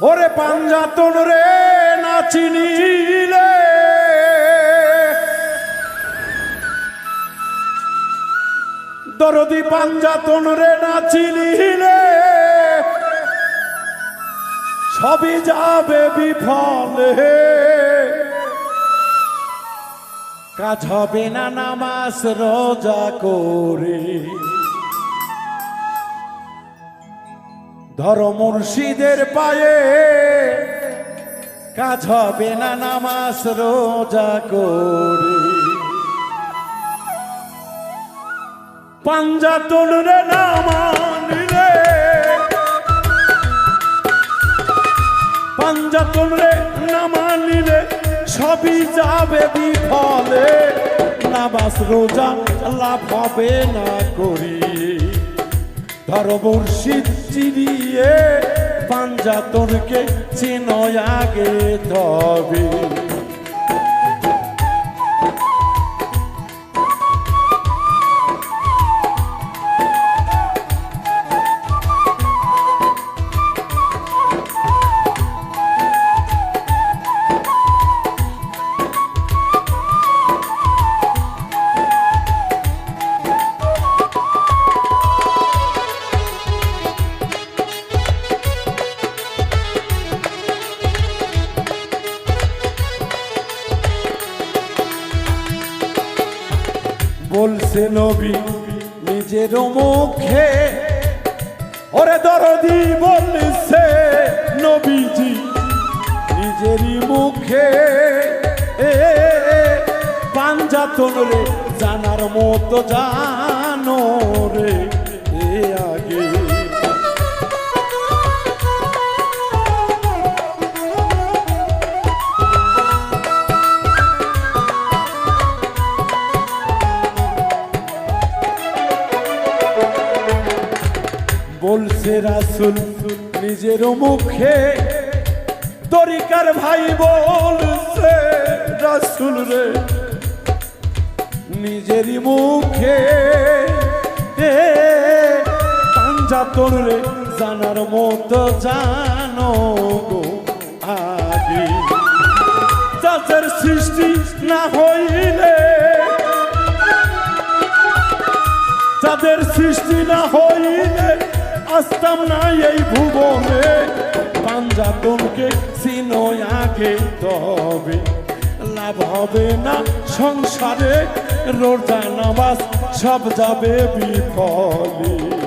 ওরে পাঞ্জাতন রে নাচিনিলে দরদি পাঞ্জাতন রে নাচিনিলে সবই যাবে বিফলে। কাজ হবে না নামাজ, রোজা করে। ধর মুর্শিদের পায়ে। কাজ হবে না নামাজ রোজা করে। পাঞ্জাতন রে নামানিলে পাঞ্জাতন রে নামানিলে সবই যাবে বিফলে। নামাজ রোজা লাভ হবে না করি। ধর মুর্শিদ চিনিয়ে পাঞ্জাতনকে চিনয় আগে তবে। বলছে নবী নিজের মুখে। ওরে দরদি বলছে নবীজি, নিজেরই মুখে। এ, পাঞ্জাতন রে, জানার মতো জানো রে। বলছে রাসুল, নিজের মুখে তরিকার ভাই বলছে, রাসুল রে নিজেরই মুখে পাঞ্জাতন রে, জানার মতো জানো গো আগে চাচের সৃষ্টি না হইলে যাদের সৃষ্টি না হইলে আসতাম না এই ভুবনে। পাঞ্জাতনকে চিনো আগে তবে। লাভ হবে না সংসারে, রোজা, নামাজ, সব যাবে বিফলে।